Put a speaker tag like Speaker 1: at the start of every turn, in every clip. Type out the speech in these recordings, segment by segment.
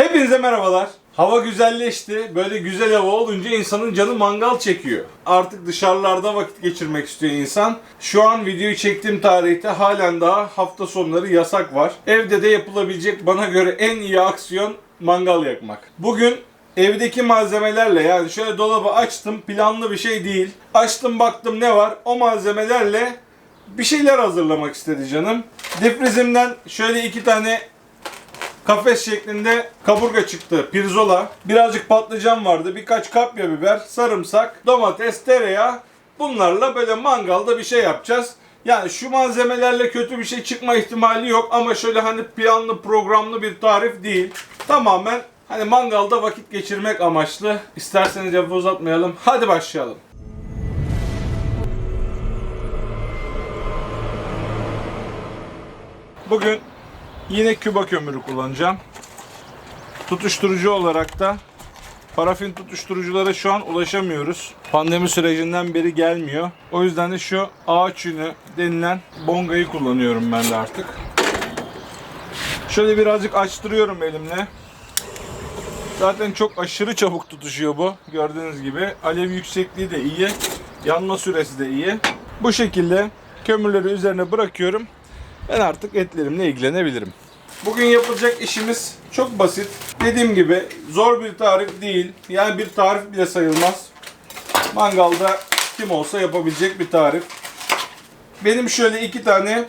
Speaker 1: Hepinize merhabalar. Hava güzelleşti. Böyle güzel hava olunca insanın canı mangal çekiyor. Artık dışarılarda vakit geçirmek istiyor insan. Şu an videoyu çektiğim tarihte halen daha hafta sonları yasak var. Evde de yapılabilecek bana göre en iyi aksiyon mangal yakmak. Bugün evdeki malzemelerle yani şöyle dolabı açtım planlı bir şey değil. Açtım baktım ne var o malzemelerle bir şeyler hazırlamak istedi canım. Difrizimden şöyle iki tane kafes şeklinde kaburga çıktı. Pirzola, birazcık patlıcan vardı, birkaç kapya biber, sarımsak, domates, tereyağı. Bunlarla böyle mangalda bir şey yapacağız. Yani şu malzemelerle kötü bir şey çıkma ihtimali yok ama şöyle hani planlı programlı bir tarif değil. Tamamen hani mangalda vakit geçirmek amaçlı. İsterseniz lafı uzatmayalım. Hadi başlayalım. Bugün yine küba kömürü kullanacağım. Tutuşturucu olarak da parafin tutuşturuculara şu an ulaşamıyoruz. Pandemi sürecinden beri gelmiyor. O yüzden de şu ağaç yünü denilen bongayı kullanıyorum ben de artık. Şöyle birazcık açtırıyorum elimle. Zaten çok aşırı çabuk tutuşuyor bu. Gördüğünüz gibi alev yüksekliği de iyi. Yanma süresi de iyi. Bu şekilde kömürleri üzerine bırakıyorum. Ben artık etlerimle ilgilenebilirim. Bugün yapılacak işimiz çok basit. Dediğim gibi zor bir tarif değil. Yani bir tarif bile sayılmaz. Mangalda kim olsa yapabilecek bir tarif. Benim şöyle iki tane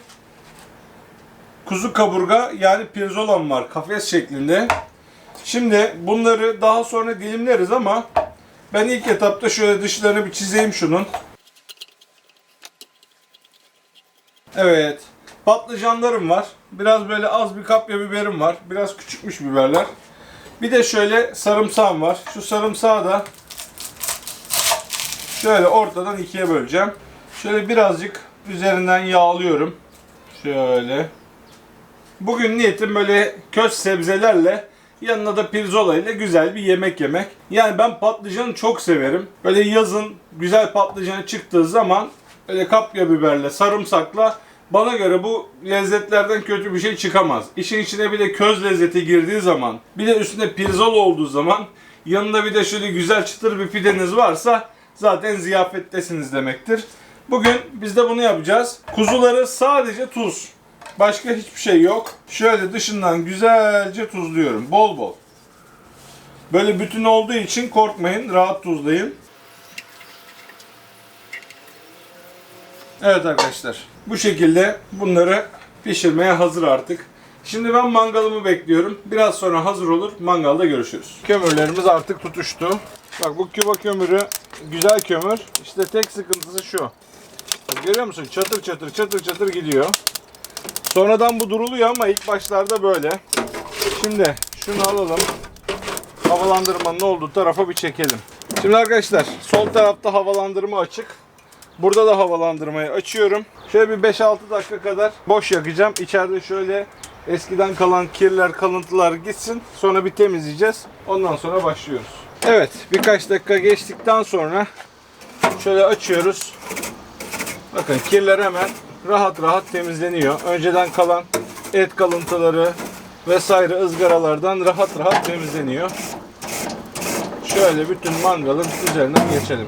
Speaker 1: kuzu kaburga yani pirzolam var kafes şeklinde. Şimdi bunları daha sonra dilimleriz ama ben ilk etapta şöyle dışlarını bir çizeyim şunun. Evet. Patlıcanlarım var. Biraz böyle az bir kapya biberim var. Biraz küçükmüş biberler. Bir de şöyle sarımsağım var. Şu sarımsağı da şöyle ortadan ikiye böleceğim. Şöyle birazcık üzerinden yağlıyorum. Şöyle. Bugün niyetim böyle köz sebzelerle yanına da pirzola ile güzel bir yemek yemek. Yani ben patlıcanı çok severim. Böyle yazın güzel patlıcanı çıktığı zaman böyle kapya biberle, sarımsakla bana göre bu lezzetlerden kötü bir şey çıkamaz. İşin içine bir de köz lezzeti girdiği zaman, bir de üstüne pirzola olduğu zaman, yanında bir de şöyle güzel çıtır bir pideniz varsa zaten ziyafettesiniz demektir. Bugün biz de bunu yapacağız. Kuzuları sadece tuz. Başka hiçbir şey yok. Şöyle dışından güzelce tuzluyorum. Bol bol. Böyle bütün olduğu için korkmayın. Rahat tuzlayın. Evet arkadaşlar. Bu şekilde bunları pişirmeye hazır artık. Şimdi ben mangalımı bekliyorum. Biraz sonra hazır olur. Mangalda görüşürüz. Kömürlerimiz artık tutuştu. Bak bu küba kömürü güzel kömür. İşte tek sıkıntısı şu. Görüyor musun? Çatır çatır çatır çatır gidiyor. Sonradan bu duruluyor ama ilk başlarda böyle. Şimdi şunu alalım. Havalandırmanın olduğu tarafa bir çekelim. Şimdi arkadaşlar sol tarafta havalandırma açık. Burada da havalandırmayı açıyorum. Şöyle bir 5-6 dakika kadar boş yakacağım. İçeride şöyle eskiden kalan kirler, kalıntılar gitsin. Sonra bir temizleyeceğiz. Ondan sonra başlıyoruz. Evet birkaç dakika geçtikten sonra şöyle açıyoruz. Bakın kirler hemen rahat rahat temizleniyor. Önceden kalan et kalıntıları vesaire ızgaralardan rahat rahat temizleniyor. Şöyle bütün mangalın üzerinden geçelim.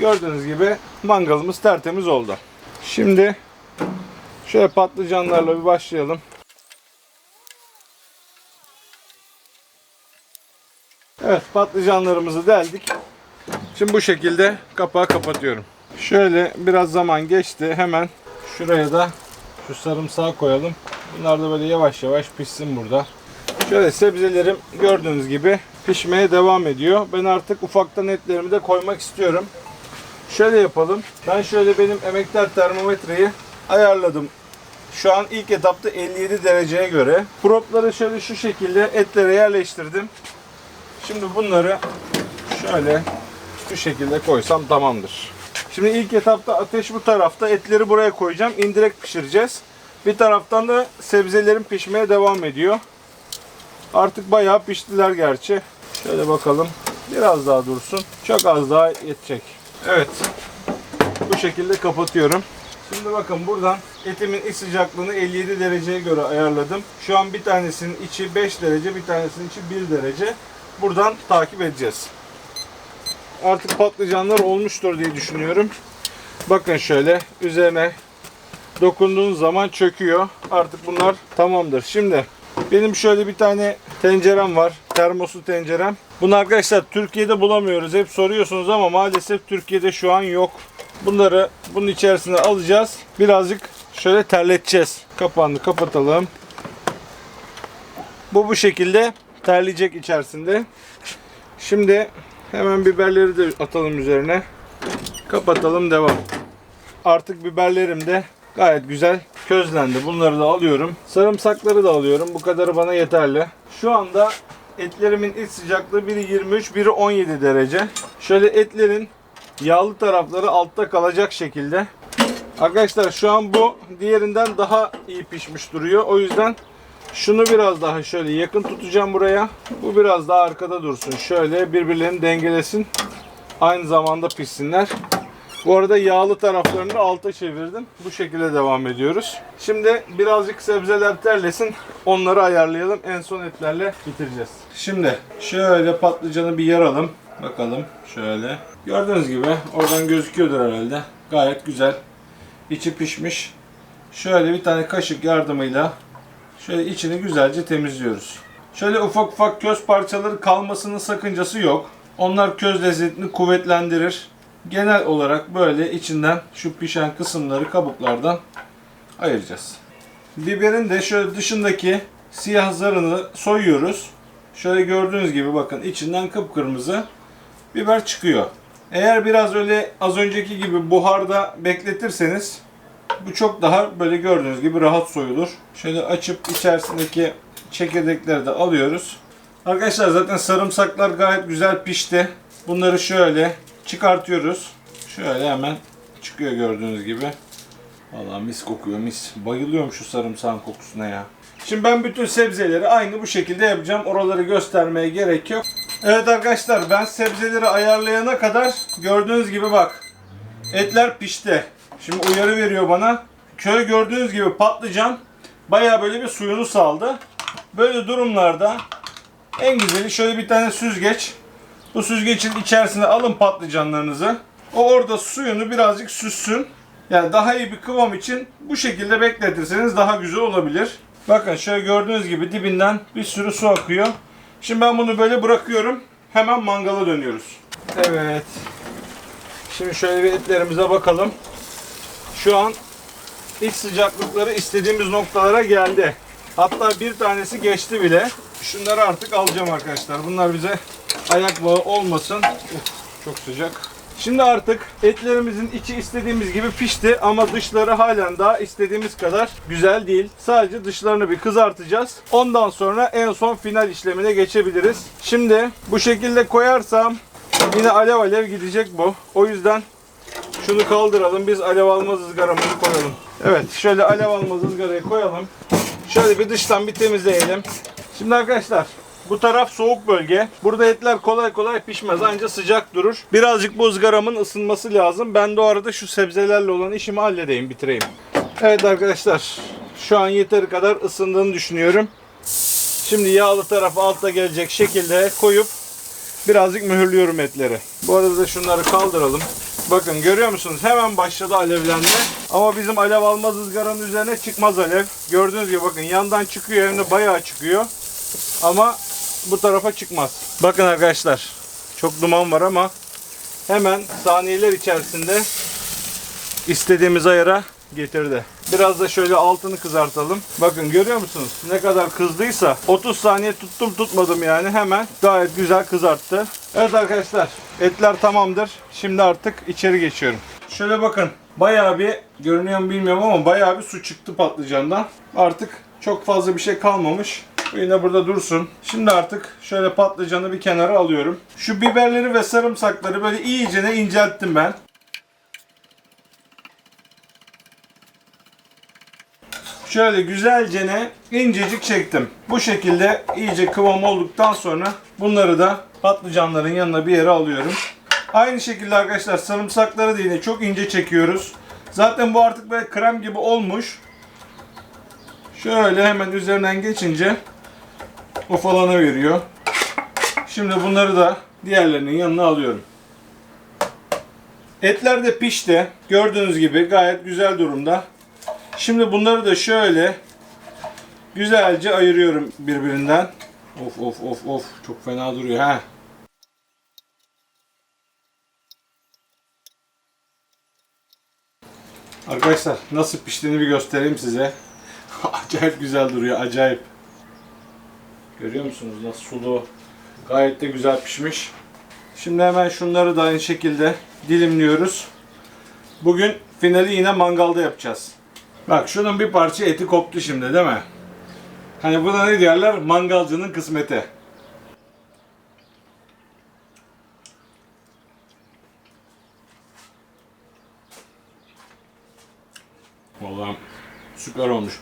Speaker 1: Gördüğünüz gibi mangalımız tertemiz oldu. Şimdi şöyle patlıcanlarla bir başlayalım. Evet patlıcanlarımızı deldik. Şimdi bu şekilde kapağı kapatıyorum. Şöyle biraz zaman geçti. Hemen şuraya da şu sarımsağı koyalım. Bunlar da böyle yavaş yavaş pişsin burada. Şöyle sebzelerim gördüğünüz gibi pişmeye devam ediyor. Ben artık ufaktan etlerimi de koymak istiyorum. Şöyle yapalım. Ben şöyle benim emektar termometreyi ayarladım. Şu an ilk etapta 57 dereceye göre. Propları şöyle şu şekilde etlere yerleştirdim. Şimdi bunları şöyle şu şekilde koysam tamamdır. Şimdi ilk etapta ateş bu tarafta. Etleri buraya koyacağım. İndirekt pişireceğiz. Bir taraftan da sebzelerin pişmeye devam ediyor. Artık bayağı piştiler gerçi. Şöyle bakalım. Biraz daha dursun. Çok az daha yetecek. Evet. Bu şekilde kapatıyorum. Şimdi bakın buradan etimin iç sıcaklığını 57 dereceye göre ayarladım. Şu an bir tanesinin içi 5 derece, bir tanesinin içi 1 derece. Buradan takip edeceğiz. Artık patlıcanlar olmuştur diye düşünüyorum. Bakın şöyle üzerine dokunduğun zaman çöküyor. Artık bunlar tamamdır. Şimdi benim şöyle bir tane tencerem var. Termoslu tencerem. Bunu arkadaşlar Türkiye'de bulamıyoruz. Hep soruyorsunuz ama maalesef Türkiye'de şu an yok. Bunları bunun içerisine alacağız. Birazcık şöyle terleteceğiz. Kapağını kapatalım. Bu bu şekilde terleyecek içerisinde. Şimdi hemen biberleri de atalım üzerine. Kapatalım devam. Artık biberlerim de gayet güzel közlendi. Bunları da alıyorum. Sarımsakları da alıyorum. Bu kadarı bana yeterli. Şu anda etlerimin iç sıcaklığı biri 23, biri 17 derece. Şöyle etlerin yağlı tarafları altta kalacak şekilde. Arkadaşlar şu an bu diğerinden daha iyi pişmiş duruyor. O yüzden şunu biraz daha şöyle yakın tutacağım buraya. Bu biraz daha arkada dursun. Şöyle birbirlerini dengelesin. Aynı zamanda pişsinler. Bu arada yağlı taraflarını da alta çevirdim. Bu şekilde devam ediyoruz. Şimdi birazcık sebzeler terlesin. Onları ayarlayalım. En son etlerle bitireceğiz. Şimdi şöyle patlıcanı bir yaralım. Bakalım şöyle. Gördüğünüz gibi oradan gözüküyordur herhalde. Gayet güzel. İçi pişmiş. Şöyle bir tane kaşık yardımıyla şöyle içini güzelce temizliyoruz. Şöyle ufak ufak köz parçaları kalmasının sakıncası yok. Onlar köz lezzetini kuvvetlendirir. Genel olarak böyle içinden şu pişen kısımları kabuklardan ayıracağız. Biberin de şöyle dışındaki siyah zarını soyuyoruz. Şöyle gördüğünüz gibi bakın içinden kıpkırmızı biber çıkıyor. Eğer biraz öyle az önceki gibi buharda bekletirseniz bu çok daha böyle gördüğünüz gibi rahat soyulur. Şöyle açıp içerisindeki çekirdekleri de alıyoruz. Arkadaşlar zaten sarımsaklar gayet güzel pişti. Bunları şöyle çıkartıyoruz. Şöyle hemen çıkıyor gördüğünüz gibi. Vallahi mis kokuyor mis. Bayılıyorum şu sarımsağın kokusuna ya. Şimdi ben bütün sebzeleri aynı bu şekilde yapacağım. Oraları göstermeye gerek yok. Evet arkadaşlar ben sebzeleri ayarlayana kadar gördüğünüz gibi bak. Etler pişti. Şimdi uyarı veriyor bana. Şöyle gördüğünüz gibi patlıcan bayağı böyle bir suyunu saldı. Böyle durumlarda en güzeli şöyle bir tane süzgeç. Bu süzgecin içerisine alın patlıcanlarınızı. O orada suyunu birazcık süssün. Yani daha iyi bir kıvam için bu şekilde bekletirseniz daha güzel olabilir. Bakın şöyle gördüğünüz gibi dibinden bir sürü su akıyor. Şimdi ben bunu böyle bırakıyorum. Hemen mangala dönüyoruz. Evet. Şimdi şöyle bir etlerimize bakalım. Şu an iç sıcaklıkları istediğimiz noktalara geldi. Hatta bir tanesi geçti bile. Şunları artık alacağım arkadaşlar. Bunlar bize ayak bağı olmasın. Uf, çok sıcak. Şimdi artık etlerimizin içi istediğimiz gibi pişti ama dışları halen daha istediğimiz kadar güzel değil. Sadece dışlarını bir kızartacağız. Ondan sonra en son final işlemine geçebiliriz. Şimdi bu şekilde koyarsam yine alev alev gidecek bu. O yüzden şunu kaldıralım. Biz alev almaz ızgaramızı koyalım. Evet şöyle alev almaz ızgarayı koyalım. Şöyle bir dıştan bir temizleyelim. Şimdi arkadaşlar bu taraf soğuk bölge. Burada etler kolay kolay pişmez. Anca sıcak durur. Birazcık bu ızgaramın ısınması lazım. Ben de o arada şu sebzelerle olan işimi halledeyim, bitireyim. Evet arkadaşlar. Şu an yeteri kadar ısındığını düşünüyorum. Şimdi yağlı tarafı altta gelecek şekilde koyup birazcık mühürlüyorum etleri. Bu arada da şunları kaldıralım. Bakın görüyor musunuz? Hemen başladı alevlenme. Ama bizim alev almaz ızgaranın üzerine çıkmaz alev. Gördüğünüz gibi bakın yandan çıkıyor hem de bayağı çıkıyor. Ama bu tarafa çıkmaz. Bakın arkadaşlar çok duman var ama hemen saniyeler içerisinde istediğimiz ayara getirdi. Biraz da şöyle altını kızartalım. Bakın görüyor musunuz? Ne kadar kızdıysa 30 saniye tuttum tutmadım yani hemen gayet güzel kızarttı. Evet arkadaşlar etler tamamdır. Şimdi artık içeri geçiyorum. Şöyle bakın bayağı bir görünüyor mu bilmiyorum ama bayağı bir su çıktı patlıcandan. Artık çok fazla bir şey kalmamış. Bu yine burada dursun. Şimdi artık şöyle patlıcanı bir kenara alıyorum. Şu biberleri ve sarımsakları böyle iyicene incelttim ben. Şöyle güzelce incecik çektim. Bu şekilde iyice kıvam olduktan sonra bunları da patlıcanların yanına bir yere alıyorum. Aynı şekilde arkadaşlar sarımsakları da yine çok ince çekiyoruz. Zaten bu artık böyle krem gibi olmuş. Şöyle hemen üzerinden geçince ufalana veriyor. Şimdi bunları da diğerlerinin yanına alıyorum. Etler de pişti. Gördüğünüz gibi gayet güzel durumda. Şimdi bunları da şöyle güzelce ayırıyorum birbirinden. Of of of of çok fena duruyor ha. Arkadaşlar nasıl piştiğini bir göstereyim size. acayip güzel duruyor acayip. Görüyor musunuz nasıl sulu? Gayet de güzel pişmiş. Şimdi hemen şunları da aynı şekilde dilimliyoruz. Bugün finali yine mangalda yapacağız. Bak şunun bir parça eti koptu şimdi değil mi? Hani buna ne diyorlar? Mangalcının kısmeti. Vallahi süper olmuş.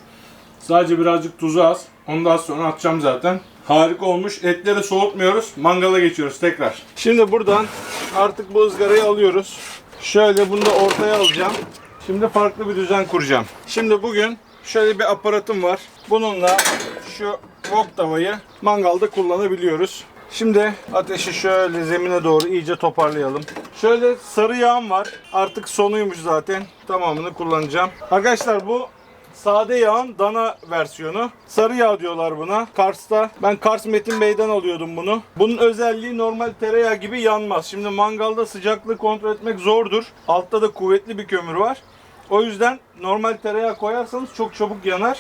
Speaker 1: Sadece birazcık tuzu az. Ondan sonra atacağım zaten. Harika olmuş. Etleri soğutmuyoruz. Mangala geçiyoruz tekrar. Şimdi buradan artık bu ızgarayı alıyoruz. Şöyle bunu da ortaya alacağım. Şimdi farklı bir düzen kuracağım. Şimdi bugün şöyle bir aparatım var. Bununla şu wok tavayı mangalda kullanabiliyoruz. Şimdi ateşi şöyle zemine doğru iyice toparlayalım. Şöyle sarı yağım var. Artık sonuymuş zaten. Tamamını kullanacağım. Arkadaşlar bu Sade yağın dana versiyonu. Sarı yağ diyorlar buna. Kars'ta. Ben Kars Metin Bey'den alıyordum bunu. Bunun özelliği normal tereyağı gibi yanmaz. Şimdi mangalda sıcaklığı kontrol etmek zordur. Altta da kuvvetli bir kömür var. O yüzden normal tereyağı koyarsanız çok çabuk yanar.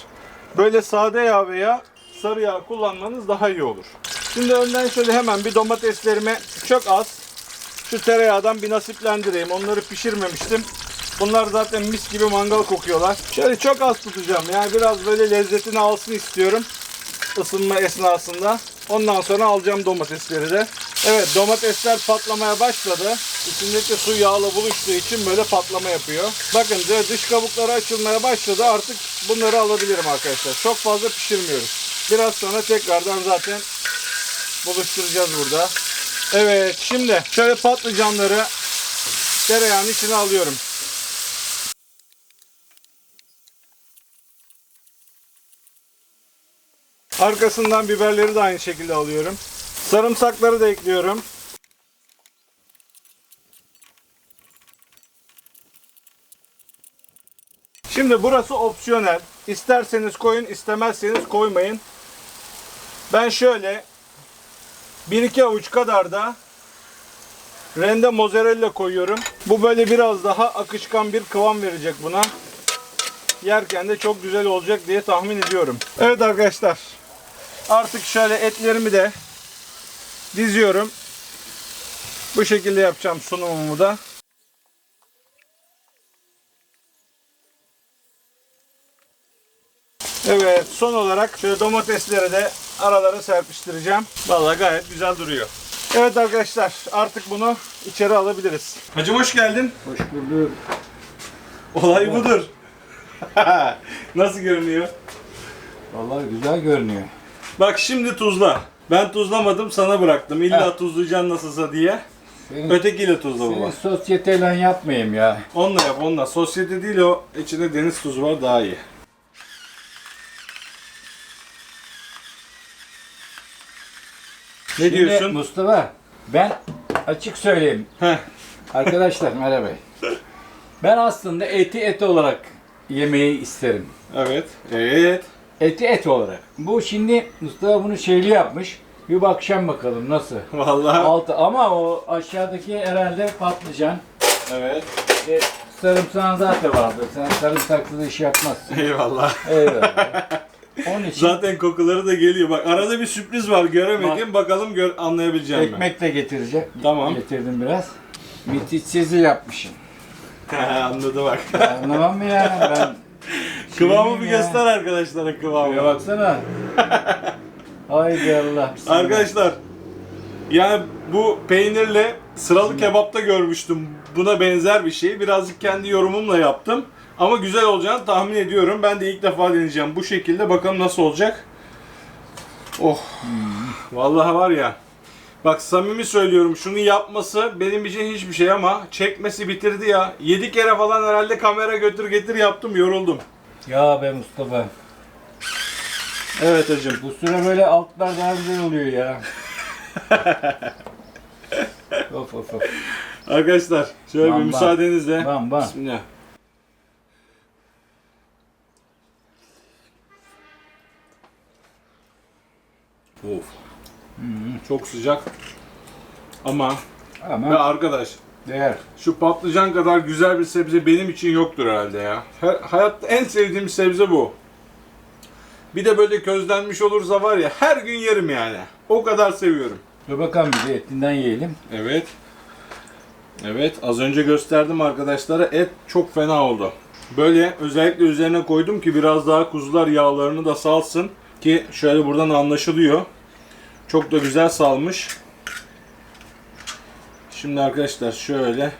Speaker 1: Böyle sade yağ veya sarı yağ kullanmanız daha iyi olur. Şimdi önden şöyle hemen bir domateslerimi çok az şu tereyağdan bir nasiplendireyim. Onları pişirmemiştim. Bunlar zaten mis gibi mangal kokuyorlar. Şöyle çok az tutacağım. Yani biraz böyle lezzetini alsın istiyorum. Isınma esnasında. Ondan sonra alacağım domatesleri de. Evet domatesler patlamaya başladı. İçindeki su yağla buluştuğu için böyle patlama yapıyor. Bakın dış kabukları açılmaya başladı. Artık bunları alabilirim arkadaşlar. Çok fazla pişirmiyoruz. Biraz sonra tekrardan zaten buluşturacağız burada. Evet şimdi şöyle patlıcanları tereyağının içine alıyorum. Arkasından biberleri de aynı şekilde alıyorum. Sarımsakları da ekliyorum. Şimdi burası opsiyonel. İsterseniz koyun, istemezseniz koymayın. Ben şöyle 1-2 avuç kadar da rende mozzarella koyuyorum. Bu böyle biraz daha akışkan bir kıvam verecek buna. Yerken de çok güzel olacak diye tahmin ediyorum. Evet arkadaşlar. Artık şöyle etlerimi de diziyorum. Bu şekilde yapacağım sunumumu da. Evet son olarak şöyle domatesleri de aralara serpiştireceğim. Vallahi gayet güzel duruyor. Evet arkadaşlar artık bunu içeri alabiliriz. Hacım hoş geldin.
Speaker 2: Hoş bulduk.
Speaker 1: Olay budur. Nasıl görünüyor?
Speaker 2: Vallahi güzel görünüyor.
Speaker 1: Bak şimdi tuzla. Ben tuzlamadım sana bıraktım. İlla
Speaker 2: Ha.
Speaker 1: tuzlayacaksın nasılsa diye.
Speaker 2: Senin,
Speaker 1: Ötekiyle tuzla
Speaker 2: senin
Speaker 1: baba.
Speaker 2: sosyeteyle yapmayayım ya.
Speaker 1: Onunla yap onunla. Sosyete değil o. İçinde deniz tuzu var daha iyi. Ne
Speaker 2: Şimdi
Speaker 1: diyorsun?
Speaker 2: Mustafa ben açık söyleyeyim.
Speaker 1: Heh.
Speaker 2: Arkadaşlar merhaba. Ben aslında eti et olarak yemeyi isterim.
Speaker 1: Evet. Evet.
Speaker 2: Eti et olarak. Bu şimdi Mustafa bunu şeyli yapmış. Bir bakacağım bakalım nasıl.
Speaker 1: Vallahi.
Speaker 2: Altı ama o aşağıdaki herhalde patlıcan.
Speaker 1: Evet.
Speaker 2: E, sarımsağın zaten vardır. Sen sarımsaksız iş yapmazsın.
Speaker 1: Eyvallah.
Speaker 2: Eyvallah. Onun için
Speaker 1: Zaten kokuları da geliyor. Bak arada bir sürpriz var göremedim. Bakalım gör anlayabileceğim mi?
Speaker 2: ekmek de getireceğim.
Speaker 1: Tamam.
Speaker 2: Getirdim biraz. Mititsizi yapmışım.
Speaker 1: Anladı bak.
Speaker 2: Anlamam mı ya ben?
Speaker 1: Kıvamı bir
Speaker 2: ya.
Speaker 1: göster arkadaşlara kıvamı.
Speaker 2: baksana. Haydi Allah. bismillah.
Speaker 1: Arkadaşlar yani bu peynirle sıralı kebapta görmüştüm. Buna benzer bir şey. Birazcık kendi yorumumla yaptım. Ama güzel olacağını tahmin ediyorum. Ben de ilk defa deneyeceğim bu şekilde. Bakalım nasıl olacak. Oh. Vallahi var ya. Bak samimi söylüyorum şunu yapması benim için hiçbir şey ama çekmesi bitirdi ya. 7 kere falan herhalde kamera götür getir yaptım yoruldum.
Speaker 2: Ya be Mustafa.
Speaker 1: Evet hacım.
Speaker 2: Bu süre böyle altlar daha güzel oluyor ya. of of of.
Speaker 1: Arkadaşlar şöyle
Speaker 2: Bam,
Speaker 1: bir
Speaker 2: bam.
Speaker 1: müsaadenizle.
Speaker 2: Bam bam.
Speaker 1: Bismillah. Of. Çok sıcak. Ama ve
Speaker 2: Ama
Speaker 1: arkadaş
Speaker 2: değer.
Speaker 1: şu patlıcan kadar güzel bir sebze benim için yoktur herhalde ya. Her, hayatta en sevdiğim sebze bu. Bir de böyle közlenmiş olursa var ya her gün yerim yani. O kadar seviyorum.
Speaker 2: Dur bakalım bir de etinden yiyelim.
Speaker 1: Evet. Evet az önce gösterdim arkadaşlara et çok fena oldu. Böyle özellikle üzerine koydum ki biraz daha kuzular yağlarını da salsın. Ki şöyle buradan anlaşılıyor. Çok da güzel salmış. Şimdi arkadaşlar şöyle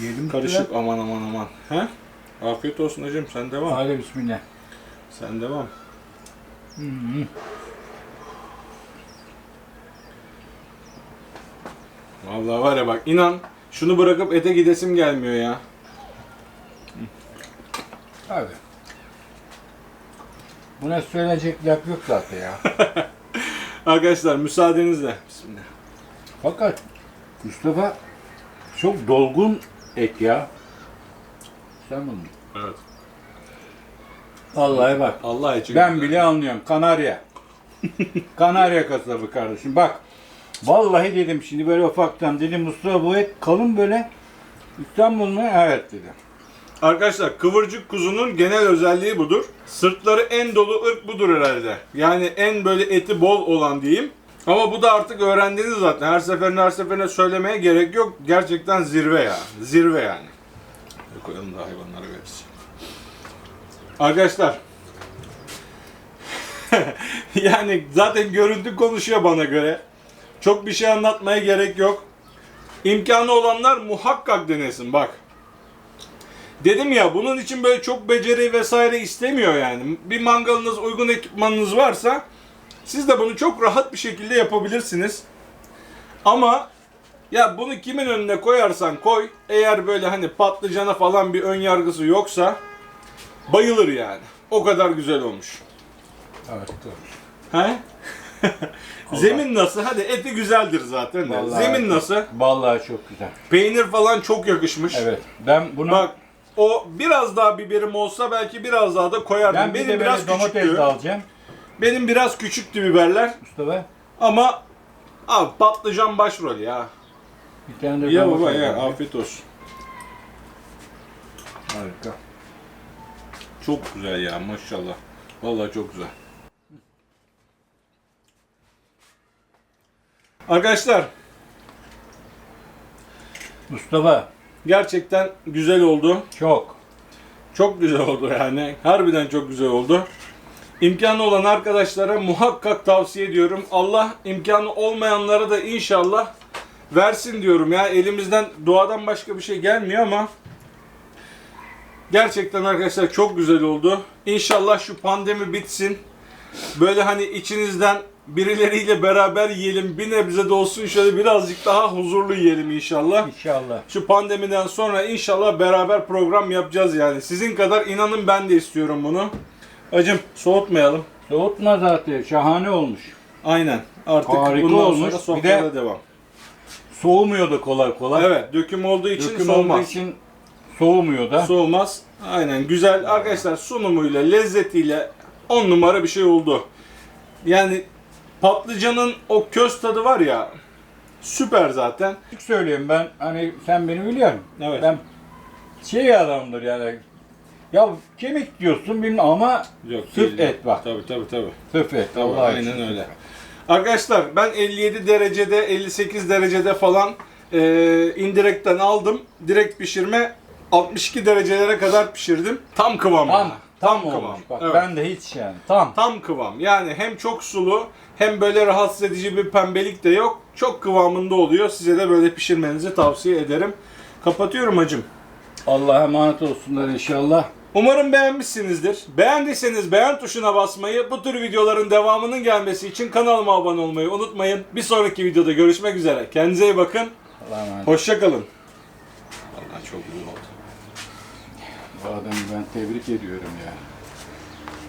Speaker 2: Yiyelim.
Speaker 1: karışık aman aman aman. He? Afiyet olsun hacım sen devam.
Speaker 2: Hadi bismillah.
Speaker 1: Sen devam.
Speaker 2: Hı hı.
Speaker 1: Vallahi var ya bak inan şunu bırakıp ete gidesim gelmiyor ya.
Speaker 2: Hadi. Buna söylenecek laf yok zaten ya.
Speaker 1: Arkadaşlar müsaadenizle. Bismillah.
Speaker 2: Fakat Mustafa çok dolgun et ya. Sen bunu.
Speaker 1: Evet.
Speaker 2: Vallahi bak.
Speaker 1: Allah için.
Speaker 2: Ben bile anlıyorum. Kanarya. Kanarya kasabı kardeşim. Bak. Vallahi dedim şimdi böyle ufaktan dedim Mustafa bu et kalın böyle. İstanbul mu? Evet dedim.
Speaker 1: Arkadaşlar kıvırcık kuzunun genel özelliği budur. Sırtları en dolu ırk budur herhalde. Yani en böyle eti bol olan diyeyim. Ama bu da artık öğrendiniz zaten. Her seferinde her seferinde söylemeye gerek yok. Gerçekten zirve ya. Zirve yani. Koyalım da hayvanlara veririz. Arkadaşlar. yani zaten görüntü konuşuyor bana göre. Çok bir şey anlatmaya gerek yok. İmkanı olanlar muhakkak denesin bak. Dedim ya bunun için böyle çok beceri vesaire istemiyor yani. Bir mangalınız, uygun ekipmanınız varsa siz de bunu çok rahat bir şekilde yapabilirsiniz. Ama ya bunu kimin önüne koyarsan koy, eğer böyle hani patlıcana falan bir ön yargısı yoksa bayılır yani. O kadar güzel olmuş.
Speaker 2: Evet.
Speaker 1: He? Zemin nasıl? Hadi eti güzeldir zaten. de.
Speaker 2: Vallahi
Speaker 1: Zemin nasıl?
Speaker 2: Vallahi çok güzel.
Speaker 1: Peynir falan çok yakışmış.
Speaker 2: Evet. Ben bunu
Speaker 1: Bak o biraz daha biberim olsa belki biraz daha da koyardım.
Speaker 2: ben bir
Speaker 1: Benim
Speaker 2: de
Speaker 1: biraz
Speaker 2: domates
Speaker 1: küçüktü.
Speaker 2: de alacağım.
Speaker 1: Benim biraz küçüktü biberler
Speaker 2: Mustafa
Speaker 1: ama abi patlıcan başrol ya.
Speaker 2: bir tane de
Speaker 1: Ya baba ya afiyet olsun.
Speaker 2: Harika.
Speaker 1: Çok güzel ya maşallah. Vallahi çok güzel. Arkadaşlar
Speaker 2: Mustafa
Speaker 1: gerçekten güzel oldu.
Speaker 2: çok.
Speaker 1: Çok güzel oldu yani. Harbiden çok güzel oldu. İmkanı olan arkadaşlara muhakkak tavsiye ediyorum. Allah imkanı olmayanlara da inşallah versin diyorum ya. Elimizden duadan başka bir şey gelmiyor ama gerçekten arkadaşlar çok güzel oldu. İnşallah şu pandemi bitsin. Böyle hani içinizden birileriyle beraber yiyelim. Bir nebze de olsun şöyle birazcık daha huzurlu yiyelim inşallah.
Speaker 2: İnşallah.
Speaker 1: Şu pandemiden sonra inşallah beraber program yapacağız yani. Sizin kadar inanın ben de istiyorum bunu. Acım soğutmayalım.
Speaker 2: Soğutma zaten. Şahane olmuş.
Speaker 1: Aynen. Artık
Speaker 2: Harika
Speaker 1: bundan
Speaker 2: olmuş.
Speaker 1: sonra
Speaker 2: Bir de-
Speaker 1: devam.
Speaker 2: Soğumuyor da kolay kolay.
Speaker 1: Evet, döküm olduğu için
Speaker 2: Döküm
Speaker 1: soğumaz.
Speaker 2: olduğu için soğumuyor da.
Speaker 1: Soğumaz. Aynen güzel. Arkadaşlar sunumuyla, lezzetiyle on numara bir şey oldu. Yani patlıcanın o köz tadı var ya süper zaten.
Speaker 2: Açık söyleyeyim ben hani sen beni biliyorsun.
Speaker 1: Evet.
Speaker 2: Ben şey adamdır yani. Ya kemik diyorsun bilmem ama
Speaker 1: Yok,
Speaker 2: sırf
Speaker 1: değil.
Speaker 2: et bak.
Speaker 1: Tabii tabii tabii.
Speaker 2: Sırf et.
Speaker 1: Tabii,
Speaker 2: Allah
Speaker 1: aynen
Speaker 2: için.
Speaker 1: öyle. Arkadaşlar ben 57 derecede 58 derecede falan e, indirekten aldım. Direkt pişirme 62 derecelere kadar pişirdim. Tam kıvam.
Speaker 2: Tam,
Speaker 1: yani.
Speaker 2: tam,
Speaker 1: kıvam.
Speaker 2: Bak
Speaker 1: Evet.
Speaker 2: ben de hiç yani. Tam.
Speaker 1: Tam kıvam. Yani hem çok sulu hem böyle rahatsız edici bir pembelik de yok. Çok kıvamında oluyor. Size de böyle pişirmenizi tavsiye ederim. Kapatıyorum hacım.
Speaker 2: Allah'a emanet olsunlar inşallah.
Speaker 1: Umarım beğenmişsinizdir. Beğendiyseniz beğen tuşuna basmayı, bu tür videoların devamının gelmesi için kanalıma abone olmayı unutmayın. Bir sonraki videoda görüşmek üzere. Kendinize iyi bakın.
Speaker 2: Allah'a emanet.
Speaker 1: Hoşçakalın. Vallahi çok güzel oldu.
Speaker 2: Bu adamı ben tebrik ediyorum ya.